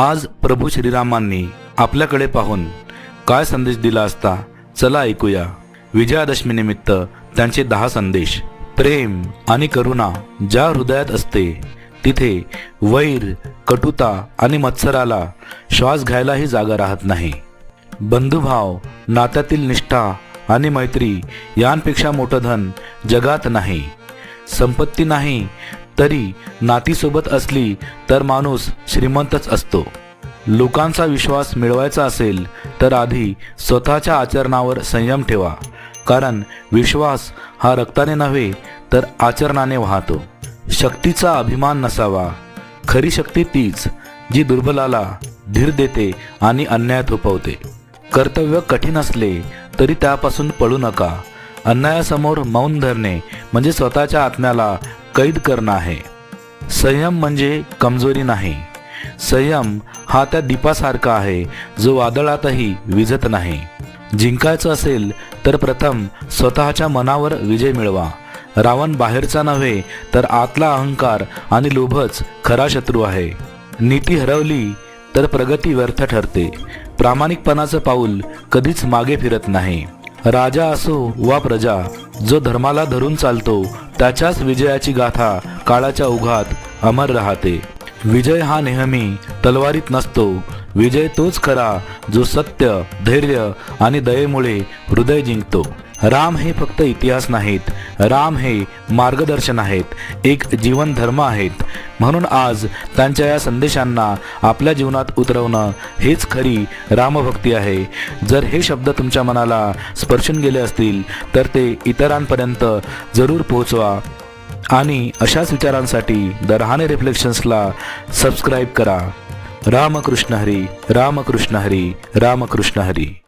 आज प्रभू श्रीरामांनी आपल्याकडे पाहून काय संदेश दिला असता चला ऐकूया. विजयादशमी निमित्त त्यांचे दहा संदेश. प्रेम आणि करुणा ज्या हृदयात असते तिथे वैर कटुता आणि मत्सराला श्वास घ्यायलाही जागा राहत नाही. बंधुभाव नात्यातील निष्ठा आणि मैत्री यांपेक्षा मोठं धन जगात नाही. संपत्ती नाही तरी नातीसोबत असली तर माणूस श्रीमंतच असतो. लोकांचा विश्वास मिळवायचा असेल तर आधी स्वतःच्या आचरणावर संयम ठेवा. कारण विश्वास हा रक्ताने नव्हे तर आचरणाने वाहतो. शक्तीचा अभिमान नसावा. खरी शक्ती तीच जी दुर्बलाला धीर देते आणि अन्याय थोपवते. कर्तव्य कठीण असले तरी त्यापासून पळू नका. अन्यायासमोर मौन धरणे म्हणजे स्वतःच्या आत्म्याला कैद करणं आहे. संयम म्हणजे कमजोरी नाही. संयम हा त्या दीपासारखा आहे जो वादळातही विझत नाही. जिंकायचं असेल तर प्रथम स्वतःच्या मनावर विजय मिळवा. रावण बाहेरचा नव्हे तर आतला अहंकार आणि लोभच खरा शत्रू आहे. नीती हरवली तर प्रगती व्यर्थ ठरते. प्रामाणिकपणाचं पाऊल कधीच मागे फिरत नाही. राजा असो वा प्रजा जो धर्माला धरून चालतो त्याच्याच विजयाची गाथा काळाच्या ओघात अमर राहते. विजय हा नेहमी तलवारीत नसतो. विजय तोच खरा जो सत्य धैर्य आणि दयेमुळे हृदय जिंकतो. राम हे फक्त इतिहास नाहीत राम हे मार्गदर्शन आहेत एक जीवन धर्म आहेत. म्हणून आज त्यांच्या या संदेशांना आपल्या जीवनात उतरवणं हेच खरी रामभक्ती आहे. जर हे शब्द तुमच्या मनाला स्पर्शून गेले असतील तर ते इतरांपर्यंत जरूर पोहोचवा. आणि अशाच विचारांसाठी द रहाणे रिफ्लेक्शन्सला सबस्क्राईब करा. रामकृष्ण हरी रामकृष्ण हरी रामकृष्ण हरी.